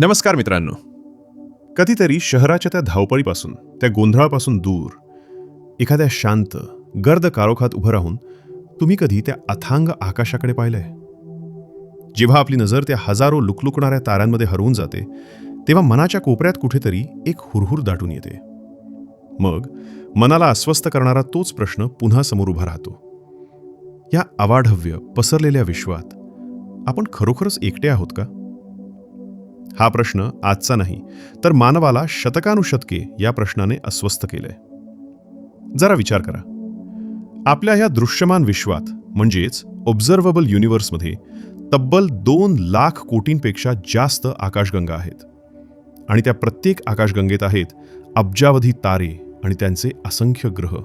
नमस्कार मित्रांनो. कधीतरी शहराच्या त्या धावपळीपासून त्या गोंधळापासून दूर एखाद्या शांत गर्द कारोखात उभं राहून तुम्ही कधी त्या अथांग आकाशाकडे पाहिलंय? जेव्हा आपली नजर त्या हजारो लुकलुकणाऱ्या ताऱ्यांमध्ये हरवून जाते तेव्हा मनाच्या कोपऱ्यात कुठेतरी एक हुरहुर दाटून येते. मग मनाला अस्वस्थ करणारा तोच प्रश्न पुन्हा समोर उभा राहतो. या अवाढव्य पसरलेल्या विश्वात आपण खरोखरच एकटे आहोत का? हा प्रश्न आजचा नाही तर मानवाला शतकानुशतके या प्रश्नाने अस्वस्थ केलंय. जरा विचार करा. आपल्या ह्या दृश्यमान विश्वात म्हणजेच ऑब्झर्वेबल युनिव्हर्समध्ये तब्बल दोन लाख कोटींपेक्षा जास्त आकाशगंगा आहेत. आणि त्या प्रत्येक आकाशगंगेत आहेत अब्जावधी तारे आणि त्यांचे असंख्य ग्रह.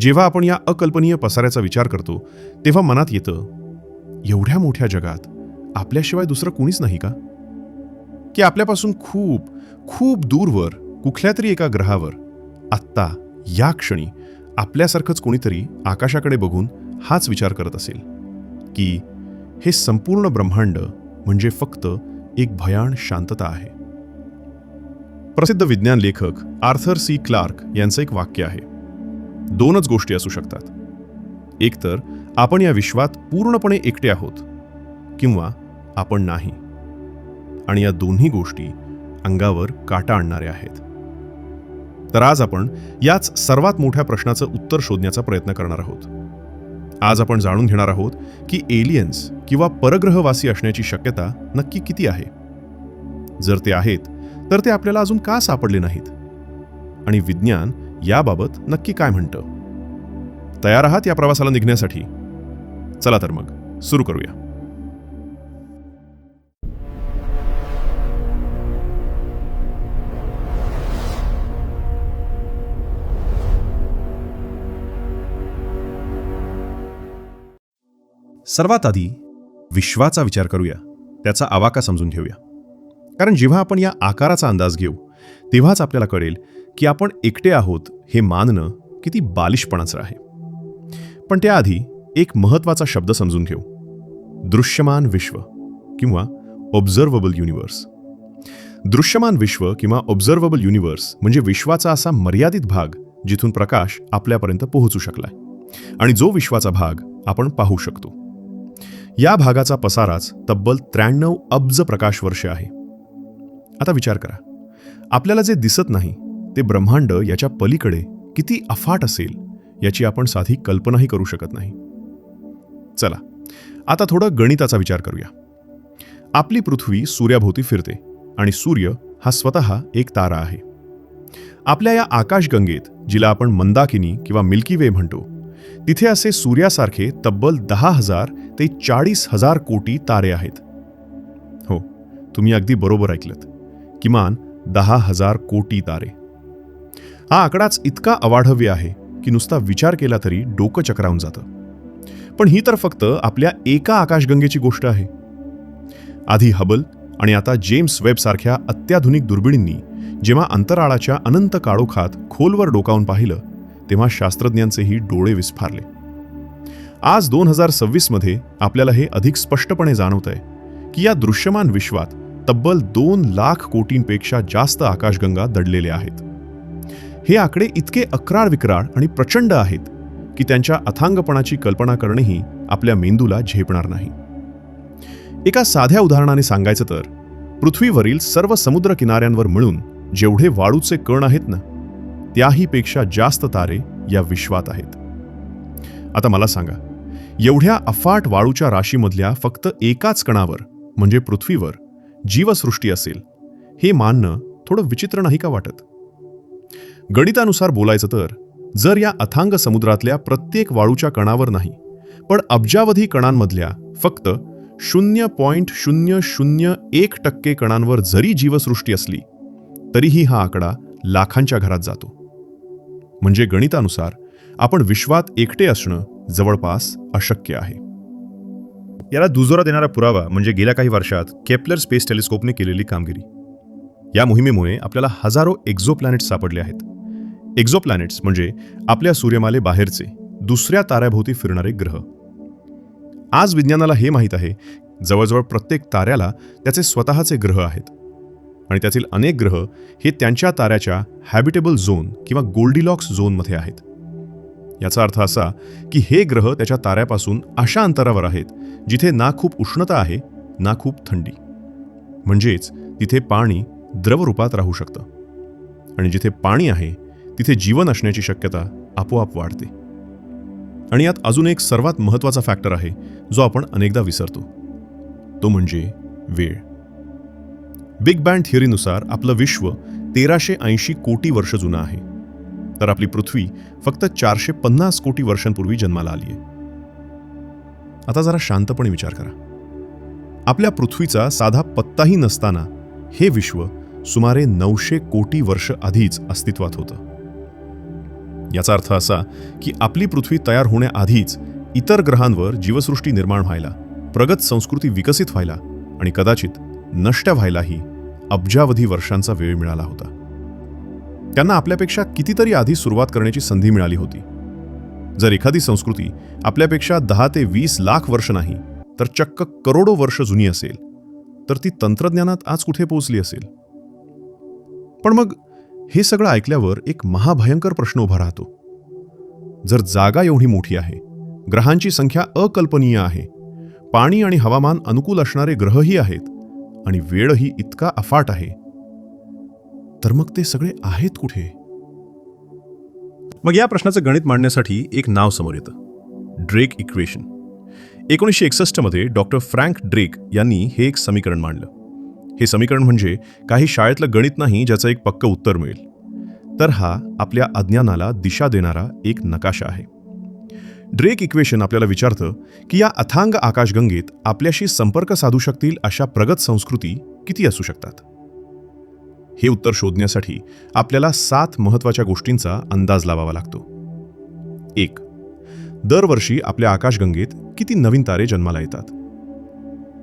जेव्हा आपण या अकल्पनीय पसाऱ्याचा विचार करतो तेव्हा मनात येतं एवढ्या मोठ्या जगात आपल्याशिवाय दुसरं कुणीच नाही का? की आपल्यापासून खूप खूप दूरवर कुठल्या तरी एका ग्रहावर आत्ता या क्षणी आपल्यासारखंच कोणीतरी आकाशाकडे बघून हाच विचार करत असेल की हे संपूर्ण ब्रह्मांड म्हणजे फक्त एक भयाण शांतता आहे. प्रसिद्ध विज्ञान लेखक आर्थर सी क्लार्क यांचं एक वाक्य आहे. दोनच गोष्टी असू शकतात. एकतर आपण या विश्वात पूर्णपणे एकटे आहोत किंवा आपण नाही. आणि या दोन्ही गोष्टी अंगावर काटा आणणाऱ्या आहेत. तर आज आपण याच सर्वात मोठ्या प्रश्नाचं उत्तर शोधण्याचा प्रयत्न करणार आहोत. आज आपण जाणून घेणार आहोत की एलियन्स किंवा परग्रहवासी असण्याची शक्यता नक्की किती आहे. जर ते आहेत तर ते आपल्याला अजून का सापडले नाहीत? आणि विज्ञान याबाबत नक्की काय म्हणतं? तयार आहात या प्रवासाला निघण्यासाठी? चला तर मग सुरू करूया. सर्वात आधी विश्वाचा विचार करूया त्याचा आवाका समजून घेऊया. कारण जेव्हा आपण या आकाराचा अंदाज घेऊ तेव्हाच आपल्याला कळेल की आपण एकटे आहोत हे मानणं किती बालिशपणाचं आहे. पण त्याआधी एक महत्त्वाचा शब्द समजून घेऊ. दृश्यमान विश्व किंवा ऑब्झर्वेबल युनिव्हर्स दृश्यमान विश्व किंवा ऑब्झर्वेबल युनिव्हर्स म्हणजे विश्वाचा असा मर्यादित भाग जिथून प्रकाश आपल्यापर्यंत पोहोचू शकलाय. आणि जो विश्वाचा भाग आपण पाहू शकतो. या भागाचा पसाराच तब्बल त्र्याण्णव अब्ज प्रकाश वर्ष आहे. आता विचार करा. आपल्याला जे दिसत नाही ते ब्रह्मांड याच्या पलीकडे किती अफाट असेल याची आपण साधी कल्पनाही करू शकत नाही. चला आता थोडं गणिताचा विचार करूया. आपली पृथ्वी सूर्याभोवती फिरते आणि सूर्य हा स्वतः एक तारा आहे. आपल्या या आकाशगंगेत जिला आपण मंदाकिनी किंवा मिल्की वे म्हणतो तिथे असे सूर्यासारखे तब्बल दहा हजार ते चाळीस हजार कोटी तारे आहेत. हो तुम्ही अगदी बरोबर ऐकलत. किमान दहा हजार कोटी तारे. हा आकडाच इतका अवाढव्य आहे की नुसता विचार केला तरी डोकं चक्रावून जातं. पण ही तर फक्त आपल्या एका आकाशगंगेची गोष्ट आहे. आधी हबल आणि आता जेम्स वेब सारख्या अत्याधुनिक दुर्बिणींनी जेव्हा अंतराळाच्या अनंत काळोखात खोलवर डोकावून पाहिलं तेव्हा शास्त्रज्ञांचेही डोळे विस्फारले. आज दोन हजार सव्वीसमध्ये आपल्याला हे अधिक स्पष्टपणे जाणवत आहे की या दृश्यमान विश्वात तब्बल दोन लाख कोटींपेक्षा जास्त आकाशगंगा दडलेल्या आहेत. हे आकडे इतके अक्राळ विक्राळ आणि प्रचंड आहेत की त्यांच्या अथांगपणाची कल्पना करणेही आपल्या मेंदूला झेपणार नाही. एका साध्या उदाहरणाने सांगायचं तर पृथ्वीवरील सर्व समुद्र किनाऱ्यांवर मिळून जेवढे वाळूचे कण आहेत ना त्याहीपेक्षा जास्त तारे या विश्वात आहेत. आता मला सांगा एवढ्या अफाट वाळूच्या राशीमधल्या फक्त एकाच कणावर म्हणजे पृथ्वीवर जीवसृष्टी असेल हे मानणं थोडं विचित्र नाही का वाटत? गणितानुसार बोलायचं तर जर या अथांग समुद्रातल्या प्रत्येक वाळूच्या कणावर नाही पण अब्जावधी कणांमधल्या फक्त शून्य पॉईंट शून्य शून्य एक टक्के कणांवर जरी जीवसृष्टी असली तरीही हा आकडा लाखांच्या घरात जातो. म्हणजे गणितानुसार आपण विश्वात एकटे असणं जवळपास अशक्य आहे. याला दुजोरा देणारा पुरावा म्हणजे गेल्या काही वर्षात केपलर स्पेस टेलिस्कोपने केलेली कामगिरी. या मोहिमेमुळे आपल्याला हजारो एक्झोप्लॅनेट्स सापडले आहेत. एक्झोप्लॅनेट्स म्हणजे आपल्या सूर्यमाले बाहेरचे दुसऱ्या ताऱ्याभोवती फिरणारे ग्रह. आज विज्ञानाला हे माहीत आहे जवळजवळ प्रत्येक ताऱ्याला त्याचे स्वतःचे ग्रह आहेत. आणि त्यातील अनेक ग्रह हे त्यांच्या ताऱ्याच्या हॅबिटेबल झोन किंवा गोल्डीलॉक्स झोनमध्ये आहेत. याचा अर्थ असा की हे ग्रह त्याच्या ताऱ्यापासून अशा अंतरावर आहेत जिथे ना खूप उष्णता आहे ना खूप थंडी. म्हणजेच तिथे पाणी द्रवरूपात राहू शकतं. आणि जिथे पाणी आहे तिथे जीवन असण्याची शक्यता आपोआप वाढते. आणि यात अजून एक सर्वात महत्त्वाचा फॅक्टर आहे जो आपण अनेकदा विसरतो. तो म्हणजे वेळ. बिग बँड थिअरीनुसार आपलं विश्व तेराशे ऐंशी कोटी वर्ष जुनं आहे. तर आपली पृथ्वी फक्त चारशे पन्नास कोटी वर्षांपूर्वी जन्माला आली आहे. आता जरा शांतपणे विचार करा. आपल्या पृथ्वीचा साधा पत्ताही नसताना हे विश्व सुमारे नऊशे कोटी वर्ष आधीच अस्तित्वात होतं. याचा अर्थ असा की आपली पृथ्वी तयार होण्याआधीच इतर ग्रहांवर जीवसृष्टी निर्माण व्हायला प्रगत संस्कृती विकसित व्हायला आणि कदाचित नष्ट व्हायलाही अब्जावधी वर्षांचा वेळ मिळाला होता. त्यांना आपल्यापेक्षा कितीतरी आधी सुरुवात करण्याची संधी मिळाली होती. जर एखादी संस्कृती आपल्यापेक्षा दहा ते वीस लाख वर्ष नाही तर चक्क करोडो वर्ष जुनी असेल तर ती तंत्रज्ञानात आज कुठे पोहोचली असेल? पण मग हे सगळं ऐकल्यावर एक महाभयंकर प्रश्न उभा राहतो. जर जागा एवढी मोठी आहे ग्रहांची संख्या अकल्पनीय आहे पाणी आणि हवामान अनुकूल असणारे ग्रहही आहेत आणि वेळही इतका अफाट आहे. तर मग ते सगळे आहेत कुठे? मग या प्रश्नाचं गणित मांडण्यासाठी एक नाव समोर येतं. Drake equation. एकोणीसशे एकसष्टमध्ये डॉक्टर फ्रँक ड्रेक यांनी हे एक समीकरण मांडलं. हे समीकरण म्हणजे काही शाळेतलं गणित नाही ज्याचं एक पक्क उत्तर मिळेल. तर हा आपल्या अज्ञानाला दिशा देणारा एक नकाशा आहे. ड्रेक इक्वेशन आपल्याला विचारतं की या अथांग आकाशगंगेत आपल्याशी संपर्क साधू शकतील अशा प्रगत संस्कृती किती असू शकतात? हे उत्तर शोधण्यासाठी आपल्याला सात महत्त्वाच्या गोष्टींचा अंदाज लावावा लागतो. एक दरवर्षी आपल्या आकाशगंगेत किती नवीन तारे जन्माला येतात?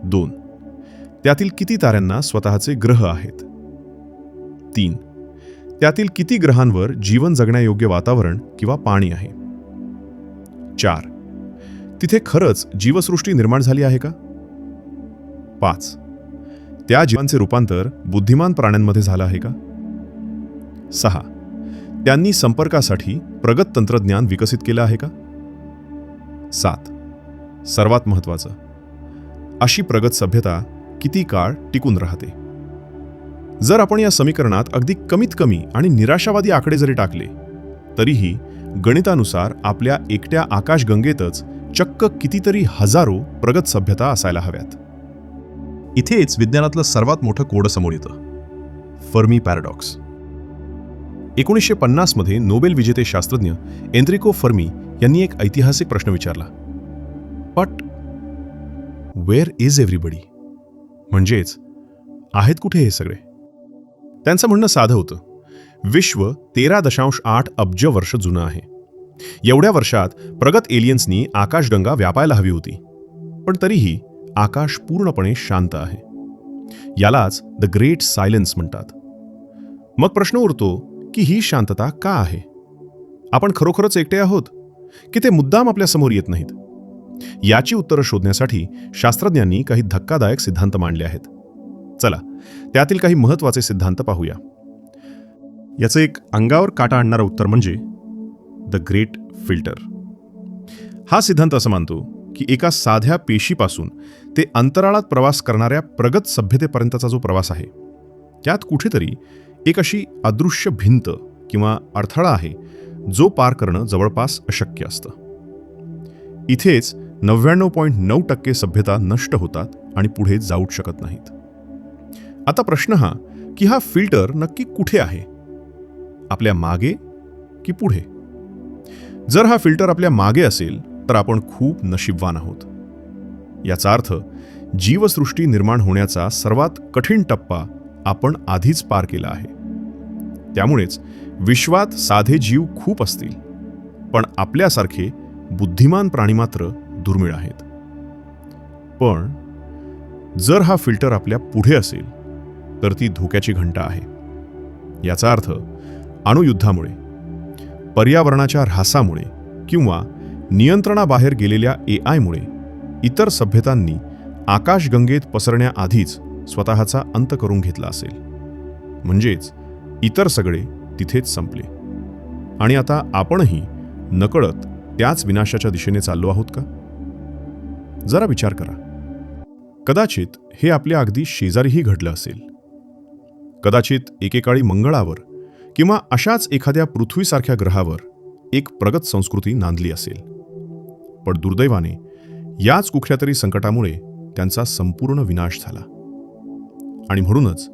दोन त्यातील किती ताऱ्यांना स्वतःचे ग्रह आहेत? तीन त्यातील किती ग्रहांवर जीवन जगण्यायोग्य वातावरण किंवा पाणी आहे? चार. तिथे खरंच जीवसृष्टी निर्माण झाली आहे का? पाच. त्या जीवांचे रूपांतर बुद्धिमान प्राण्यांमध्ये झालं आहे का? सहा. त्यांनी संपर्कासाठी प्रगत तंत्रज्ञान विकसित केलं आहे का? सात. सर्वात महत्वाचं अशी प्रगत सभ्यता किती काळ टिकून राहते? जर आपण या समीकरणात अगदी कमीत कमी आणि निराशावादी आकडे जरी टाकले तरीही गणितानुसार आपल्या एकट्या आकाशगंगेतच चक्क कितीतरी हजारो प्रगत सभ्यता असायला हव्यात. इथेच विज्ञानातलं सर्वात मोठं कोड समोर येतं. Fermi paradox. एकोणीसशे पन्नासमध्ये नोबेल विजेते शास्त्रज्ञ एन्द्रिको फर्मी यांनी एक ऐतिहासिक प्रश्न विचारला. बट वेअर इज एव्हरीबडी म्हणजेच आहेत कुठे हे सगळे? त्यांचं म्हणणं साधं होतं. विश्व तेरा दशांश आठ अब्ज वर्ष जुनं आहे. एवढ्या वर्षात प्रगत एलियन्सनी आकाशगंगा व्यापायला हवी होती. पण तरीही आकाश पूर्णपणे शांत आहे. यालाच द ग्रेट सायलेन्स म्हणतात. मग प्रश्न उरतो की ही शांतता का आहे? आपण खरोखरच एकटे आहोत? की ते मुद्दाम आपल्यासमोर येत नाहीत? याची उत्तरं शोधण्यासाठी शास्त्रज्ञांनी काही धक्कादायक सिद्धांत मांडले आहेत. चला त्यातील काही महत्त्वाचे सिद्धांत पाहूया. याचं एक अंगावर काटा आणणारं उत्तर म्हणजे द ग्रेट फिल्टर हा सिद्धांत असं मानतो की एका साध्या पेशीपासून ते अंतराळात प्रवास करणाऱ्या प्रगत सभ्यतेपर्यंतचा जो प्रवास आहे त्यात कुठेतरी एक अशी अदृश्य भिंत किंवा अडथळा आहे जो पार करणं जवळपास अशक्य असतं. इथेच नव्याण्णव पॉईंट नऊ टक्के सभ्यता नष्ट होतात आणि पुढे जाऊच शकत नाहीत. आता प्रश्न हा की हा फिल्टर नक्की कुठे आहे? आपल्या मागे की पुढे? जर हा फिल्टर आपल्या मागे असेल तर आपण खूप नशीबवान आहोत. याचा अर्थ जीवसृष्टी निर्माण होण्याचा सर्वात कठीण टप्पा आपण आधीच पार केला आहे. त्यामुळेच विश्वात साधे जीव खूप असतील पण आपल्यासारखे बुद्धिमान प्राणी मात्र दुर्मिळ आहेत. पण जर हा फिल्टर आपल्या पुढे असेल तर ती धोक्याची घंटा आहे. याचा अर्थ अणुयुद्धामुळे पर्यावरणाच्या ऱ्हासामुळे किंवा नियंत्रणाबाहेर गेलेल्या ए आयमुळे इतर सभ्यतांनी आकाशगंगेत पसरण्याआधीच स्वतःचा अंत करून घेतला असेल. म्हणजेच इतर सगळे तिथेच संपले. आणि आता आपणही नकळत त्याच विनाशाच्या दिशेने चाललो आहोत का? जरा विचार करा. कदाचित हे आपल्या अगदी शेजारीही घडलं असेल. कदाचित एकेकाळी मंगळावर किंवा अशाच एखाद्या पृथ्वीसारख्या ग्रहावर एक प्रगत संस्कृती नांदली असेल. पण दुर्दैवाने याच कुठल्या तरी संकटामुळे त्यांचा संपूर्ण विनाश झाला. आणि म्हणूनच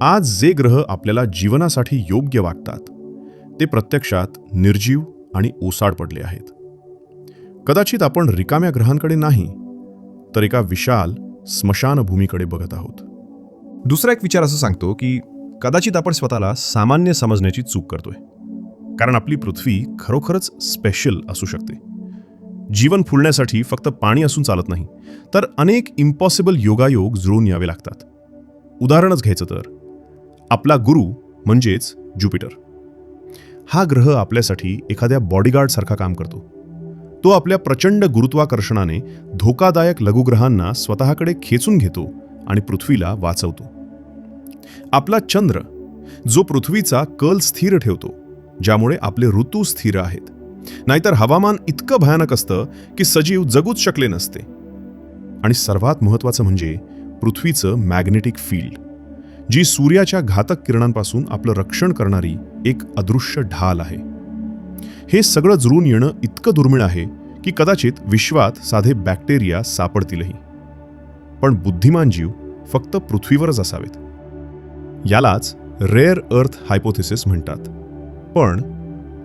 आज जे ग्रह आपल्याला जीवनासाठी योग्य वागतात ते प्रत्यक्षात निर्जीव आणि ओसाड पडले आहेत. कदाचित आपण रिकाम्या ग्रहांकडे नाही तर एका विशाल स्मशानभूमीकडे बघत आहोत. दुसरा एक विचार असं सांगतो की कदाचित आपण स्वतःला सामान्य समजण्याची चूक करतोय. कारण आपली पृथ्वी खरोखरच स्पेशल असू शकते. जीवन फुलण्यासाठी फक्त पाणी असून चालत नाही तर अनेक इम्पॉसिबल योगायोग जुळून यावे लागतात. उदाहरणच घ्यायचं तर आपला गुरु म्हणजेच ज्युपिटर. हा ग्रह आपल्यासाठी एखाद्या बॉडीगार्डसारखा काम करतो. तो आपल्या प्रचंड गुरुत्वाकर्षणाने धोकादायक लघुग्रहांना स्वतःकडे खेचून घेतो आणि पृथ्वीला वाचवतो. आपला चंद्र जो पृथ्वीचा कल स्थिर ठेवतो ज्यामुळे आपले ऋतू स्थिर आहेत. नाहीतर हवामान इतकं भयानक असतं की सजीव जगूच शकले नसते. आणि सर्वात महत्त्वाचं म्हणजे पृथ्वीचं मॅग्नेटिक फील्ड जी सूर्याच्या घातक किरणांपासून आपलं रक्षण करणारी एक अदृश्य ढाल आहे. हे सगळं जुळून येणं इतकं दुर्मिळ आहे की कदाचित विश्वात साधे बॅक्टेरिया सापडतीलही. पण बुद्धिमान जीव फक्त पृथ्वीवरच असावेत. यालाच रेअर अर्थ हायपोथेसिस म्हणतात. पण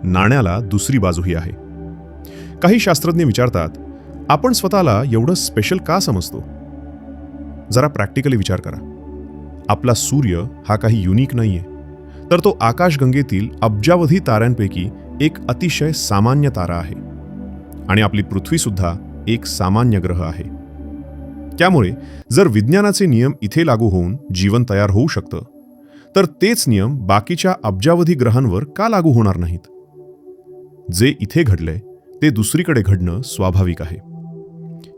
नाण्याला दुसरी बाजूही आहे. काही शास्त्रज्ञ विचारतात आपण स्वतःला एवढं स्पेशल का समजतो? जरा प्रॅक्टिकली विचार करा. आपला सूर्य हा काही युनिक नाही आहे तर तो आकाशगंगेतील अब्जावधी ताऱ्यांपैकी एक अतिशय सामान्य तारा आहे. आणि आपली पृथ्वीसुद्धा एक सामान्य ग्रह आहे. त्यामुळे जर विज्ञानाचे नियम इथे लागू होऊन जीवन तयार होऊ शकतं तर तेच नियम बाकीच्या अब्जावधी ग्रहांवर का लागू होणार नाहीत? जे इथे घडलंय ते दुसरीकडे घडणं स्वाभाविक आहे.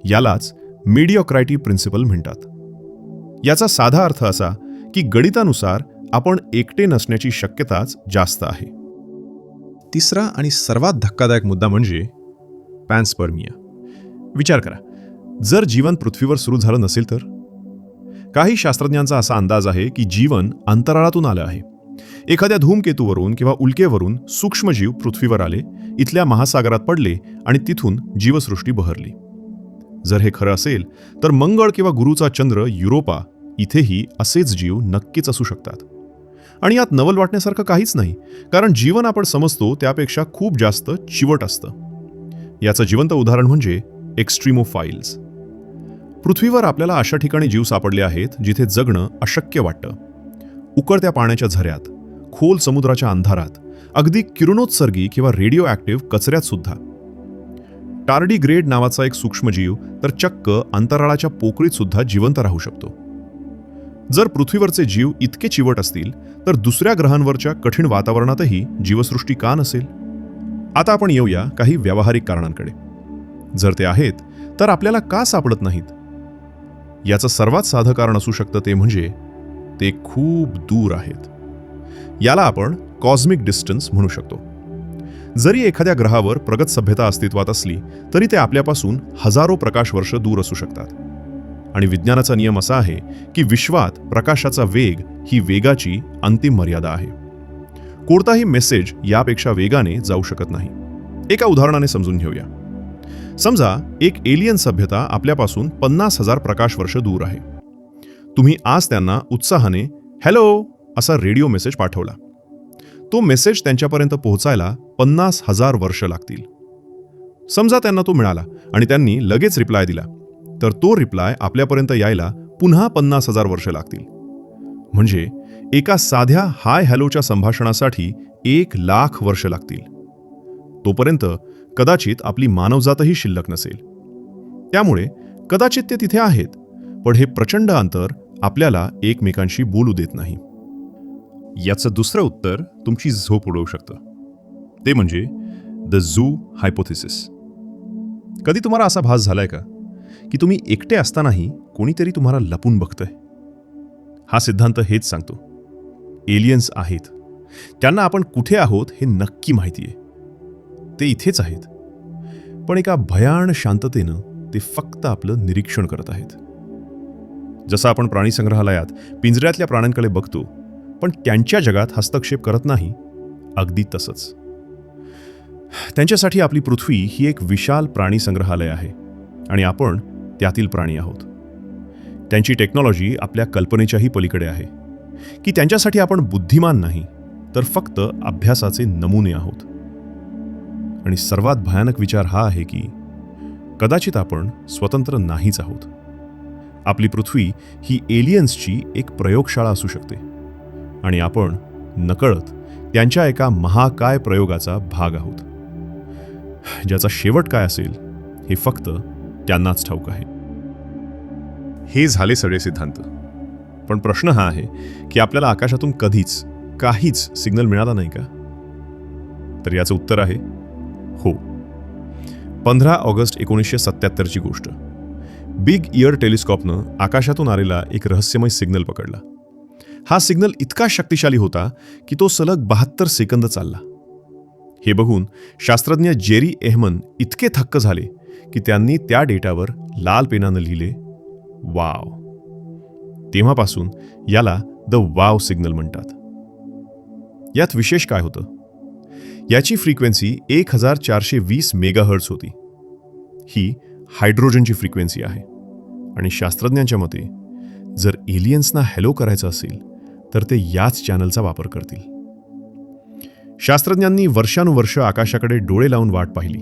यालाच मीडियोक्रायटी प्रिन्सिपल म्हणतात. याचा साधा अर्थ असा की गणितानुसार आपण एकटे नसण्याची शक्यताच जास्त आहे. तिसरा आणि सर्वात धक्कादायक मुद्दा म्हणजे पॅन्सपर्मिया. विचार करा जर जीवन पृथ्वीवर सुरू झालं नसेल तर? काही शास्त्रज्ञांचा असा अंदाज आहे की जीवन अंतराळातून आलं आहे. एखाद्या धूमकेतूवरून किंवा उल्केवरून सूक्ष्मजीव पृथ्वीवर आले इथल्या महासागरात पडले आणि तिथून जीवसृष्टी बहरली. जर हे खरं असेल तर मंगळ किंवा गुरुचा चंद्र युरोपा इथेही असेच जीव नक्कीच असू शकतात. आणि यात नवल वाटण्यासारखं काहीच नाही कारण जीवन आपण समजतो त्यापेक्षा खूप जास्त चिवट असतं. याचं जिवंत उदाहरण म्हणजे एक्स्ट्रीमोफाईल्स पृथ्वीवर आपल्याला अशा ठिकाणी जीव सापडले आहेत जिथे जगणं अशक्य वाटतं. उकळत्या पाण्याच्या झऱ्यात खोल समुद्राच्या अंधारात अगदी किरणोत्सर्गी किंवा रेडिओ ॲक्टिव्ह कचऱ्यात सुद्धा. टार्डीग्रेड नावाचा एक सूक्ष्मजीव तर चक्क अंतराळाच्या पोकळीत सुद्धा जिवंत राहू शकतो. जर पृथ्वीवरचे जीव इतके चिवट असतील तर दुसऱ्या ग्रहांवरच्या कठीण वातावरणातही जीवसृष्टी का नसेल? आता आपण येऊया काही व्यावहारिक कारणांकडे. जर ते आहेत तर आपल्याला का सापडत नाहीत? याचं सर्वात साधं कारण असू शकतं ते म्हणजे ते खूप दूर आहेत. याला आपण कॉस्मिक डिस्टन्स म्हणू शकतो. जरी एखाद्या ग्रहावर प्रगत सभ्यता अस्तित्वात असली तरी ते आपल्यापासून हजारो प्रकाश वर्ष दूर असू शकतात. आणि विज्ञानाचा नियम असा आहे की विश्वात प्रकाशाचा वेग ही वेगाची अंतिम मर्यादा आहे. कोणताही मेसेज यापेक्षा वेगाने जाऊ शकत नाही. एका उदाहरणाने समजून घेऊया. समजा एक एलियन सभ्यता आपल्यापासून पन्नास हजार प्रकाश वर्ष दूर आहे. तुम्ही आज त्यांना उत्साहाने हॅलो असा रेडिओ मेसेज पाठवला. तो मेसेज त्यांच्यापर्यंत पोहोचायला पन्नास हजार वर्ष लागतील. समजा त्यांना तो मिळाला आणि त्यांनी लगेच रिप्लाय दिला तर तो रिप्लाय आपल्यापर्यंत यायला पुन्हा पन्नास हजार वर्ष लागतील. म्हणजे एका साध्या हाय हॅलोच्या संभाषणासाठी एक लाख वर्ष लागतील. तोपर्यंत कदाचित आपली मानवजातही शिल्लक नसेल. त्यामुळे कदाचित ते तिथे आहेत पण हे प्रचंड अंतर आपल्याला एकमेकांशी बोलू देत नाही. याचं दुसरं उत्तर तुमची झोप उडवू शकतं. ते म्हणजे द झू हायपोथिसिस कधी तुम्हाला असा भास झालाय का? की तुम्ही एकटे असतानाही कोणीतरी तुम्हाला लपून बघतंय? हा सिद्धांत हेच सांगतो. एलियन्स आहेत. त्यांना आपण कुठे आहोत हे नक्की माहिती आहे ते इथेच आहेत. पण एका भयाण शांततेनं ते फक्त आपलं निरीक्षण करत आहेत. जसं आपण प्राणी संग्रहालयात पिंजऱ्यातल्या प्राण्यांकडे बघतो पण त्यांच्या जगात हस्तक्षेप करत नाही अगदी तसंच. त्यांच्यासाठी आपली पृथ्वी ही एक विशाल प्राणी संग्रहालय आहे आणि आपण त्यातील प्राणी आहोत. त्यांची टेक्नॉलॉजी आपल्या कल्पनेच्याही पलीकडे आहे. की त्यांच्यासाठी आपण बुद्धिमान नाही तर फक्त अभ्यासाचे नमुने आहोत. आणि सर्वात भयानक विचार हा आहे की कदाचित आपण स्वतंत्र नाहीच आहोत. आपली पृथ्वी ही एलियन्सची एक प्रयोगशाळा असू शकते आणि आपण नकळत त्यांच्या एका महाकाय प्रयोगाचा भाग आहोत. ज्याचा शेवट काय असेल हे फक्त त्यांनाच ठाऊक आहे. हे झाले सगळे सिद्धांत. पण प्रश्न हा आहे की आपल्याला आकाशातून कधीच काहीच सिग्नल मिळाला नाही का? तर याचं उत्तर आहे पंधरा ऑगस्ट एकोणीसशे सत्याहत्तरची गोष्ट. बिग इयर टेलिस्कॉपनं आकाशातून आलेला एक रहस्यमय सिग्नल पकडला. हा सिग्नल इतका शक्तिशाली होता की तो सलग बहात्तर सेकंद चालला. हे बघून शास्त्रज्ञ जेरी एहमन इतके थक्क झाले की त्यांनी त्या डेटावर लाल पेनानं लिहिले वाव. तेव्हापासून याला द वाव सिग्नल म्हणतात. यात विशेष काय होतं? याची फ्रिक्वेन्सी एक हजार चारशे वीस मेगाहर्ट्स होती. ही हायड्रोजनची फ्रिक्वेन्सी आहे. आणि शास्त्रज्ञांच्या मते जर एलियन्सना हॅलो करायचं असेल तर ते याच चॅनलचा वापर करतील. शास्त्रज्ञांनी वर्षानुवर्ष आकाशाकडे डोळे लावून वाट पाहिली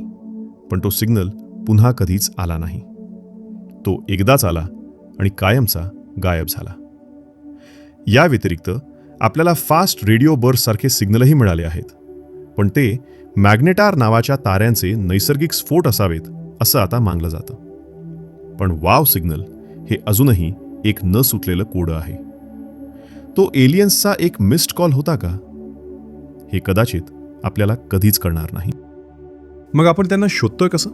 पण तो सिग्नल पुन्हा कधीच आला नाही. तो एकदाच आला आणि कायमचा गायब झाला. या व्यतिरिक्त आपल्याला फास्ट रेडिओ बर्ससारखे सिग्नलही मिळाले आहेत. पण ते मॅग्नेटार नावाच्या ताऱ्यांचे नैसर्गिक स्फोट असावेत असं आता मानलं जातं. पण वाव सिग्नल हे अजूनही एक न सुटलेलं कोडं आहे. तो एलियन्सचा एक मिस्ड कॉल होता का? हे कदाचित आपल्याला कधीच कळणार नाही. मग आपण त्यांना शोधतोय कसं?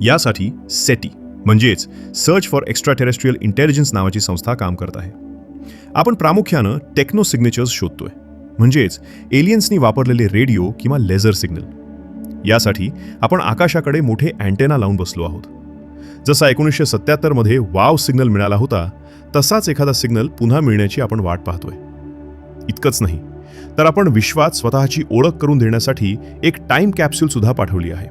यासाठी सेटी म्हणजेच search for extraterrestrial intelligence नावाची संस्था काम करत आहे. आपण प्रामुख्यानं टेक्नो सिग्नेचर्स शोधतोय. म्हणजेच एलियन्सनी वापरलेले रेडिओ किंवा लेझर सिग्नल. यासाठी आपण आकाशाकडे मोठे अँटेना लावून बसलो आहोत. जसा एकोणीसशे सत्याहत्तरमध्ये वाव सिग्नल मिळाला होता तसाच एखादा सिग्नल पुन्हा मिळण्याची आपण वाट पाहतोय. इतकंच नाही तर आपण विश्वात स्वतःची ओळख करून देण्यासाठी एक टाइम कॅप्सूल सुद्धा पाठवली आहे.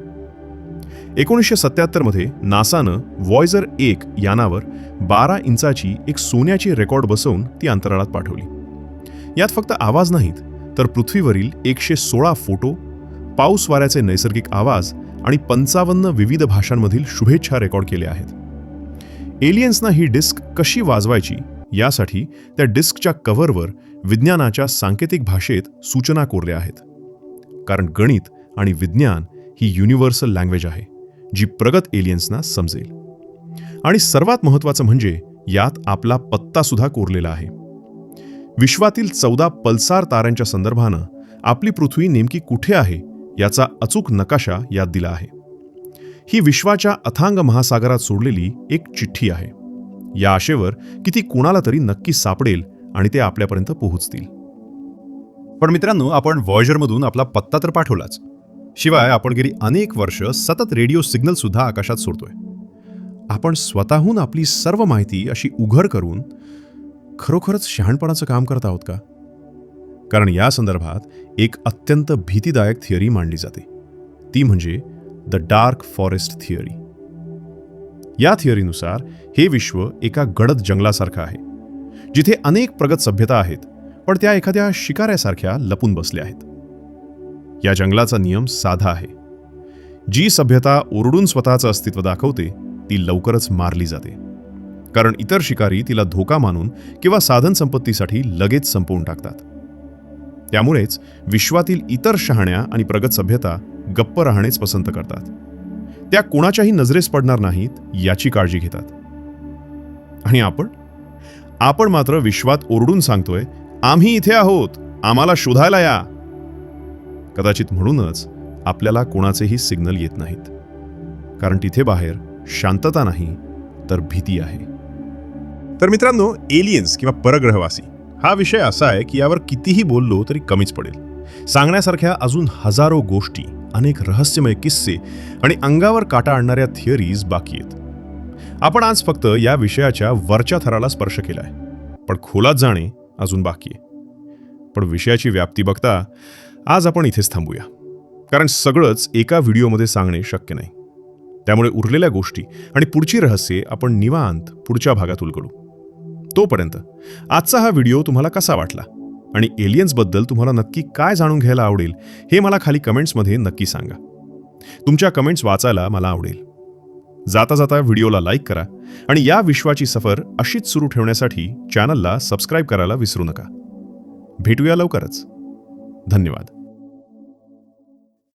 एकोणीसशे सत्याहत्तरमध्ये नासानं व्हॉयझर एक यानावर बारा इंचाची एक सोन्याची रेकॉर्ड बसवून ती अंतराळात पाठवली. यात फक्त आवाज नाहीत तर पृथ्वीवरील एकशे सोळा फोटो पाऊस वाऱ्याचे नैसर्गिक आवाज आणि पंचावन्न विविध भाषांमधील शुभेच्छा रेकॉर्ड केल्या आहेत. एलियन्सना ही डिस्क कशी वाजवायची यासाठी त्या डिस्कच्या कव्हरवर विज्ञानाच्या सांकेतिक भाषेत सूचना कोरल्या आहेत. कारण गणित आणि विज्ञान ही युनिव्हर्सल लँग्वेज आहे जी प्रगत एलियन्सना समजेल. आणि सर्वात महत्त्वाचं म्हणजे यात आपला पत्ता सुद्धा कोरलेला आहे. विश्वातील चौदा पल्सार ताऱ्यांच्या संदर्भानं आपली पृथ्वी नेमकी कुठे आहे याचा अचूक नकाशा यात दिला आहे. ही विश्वाच्या अथांग महासागरात सोडलेली एक चिठ्ठी आहे. या आशेवर की ती कोणाला तरी नक्की सापडेल आणि ते आपल्यापर्यंत पोहोचतील. पण मित्रांनो आपण व्हॉयजरमधून आपला पत्ता तर पाठवलाच. शिवाय आपण गेली अनेक वर्ष सतत रेडिओ सिग्नल सुद्धा आकाशात सोडतोय. आपण स्वतःहून आपली सर्व माहिती अशी उघड करून खरोखरच शहाणपणाचं काम करत आहोत का? कारण या संदर्भात एक अत्यंत भीतीदायक थिअरी मांडली जाते. ती म्हणजे द डार्क फॉरेस्ट थिअरी या थिअरीनुसार हे विश्व एका गडद जंगलासारखं आहे जिथे अनेक प्रगत सभ्यता आहेत पण त्या एखाद्या शिकाऱ्यासारख्या लपून बसल्या आहेत. या जंगलाचा नियम साधा आहे. जी सभ्यता ओरडून स्वतःचं अस्तित्व दाखवते ती लवकरच मारली जाते. कारण इतर शिकारी तिला धोका मानून किंवा साधन संपत्तीसाठी लगेच संपवून टाकतात. त्यामुळेच विश्वातील इतर शहाण्या आणि प्रगत सभ्यता गप्प राहणेच पसंत करतात. त्या कोणाच्याही नजरेस पडणार नाहीत याची काळजी घेतात. आणि आपण? आपण मात्र विश्वात ओरडून सांगतोय आम्ही इथे आहोत आम्हाला शोधायला या. कदाचित म्हणूनच आपल्याला कोणाचेही सिग्नल येत नाहीत. कारण तिथे बाहेर शांतता नाही तर भीती आहे. तर मित्रांनो एलियन्स किंवा परग्रहवासी हा विषय असा आहे की यावर कितीही बोललो तरी कमीच पडेल. सांगण्यासारख्या अजून हजारो गोष्टी अनेक रहस्यमय किस्से आणि अंगावर काटा आणणाऱ्या थिअरीज बाकी आहेत. आपण आज फक्त या विषयाच्या वरच्या थराला स्पर्श केलाय. पण खोलात जाणे अजून बाकी आहे. पण विषयाची व्याप्ती बघता आज आपण इथेच थांबूया. कारण सगळंच एका व्हिडिओमध्ये सांगणे शक्य नाही. त्यामुळे उरलेल्या गोष्टी आणि पुढची रहस्ये आपण निवांत पुढच्या भागात उलगडू. तोपर्यंत आजचा हा व्हिडिओ तुम्हाला कसा वाटला आणि एलियन्सबद्दल तुम्हाला नक्की काय जाणून घ्यायला आवडेल हे मला खाली कमेंट्समध्ये नक्की सांगा. तुमच्या कमेंट्स वाचायला मला आवडेल. जाता जाता व्हिडिओला लाईक करा आणि या विश्वाची सफर अशीच सुरू ठेवण्यासाठी चॅनलला सबस्क्राईब करायला विसरू नका. भेटूया लवकरच. धन्यवाद.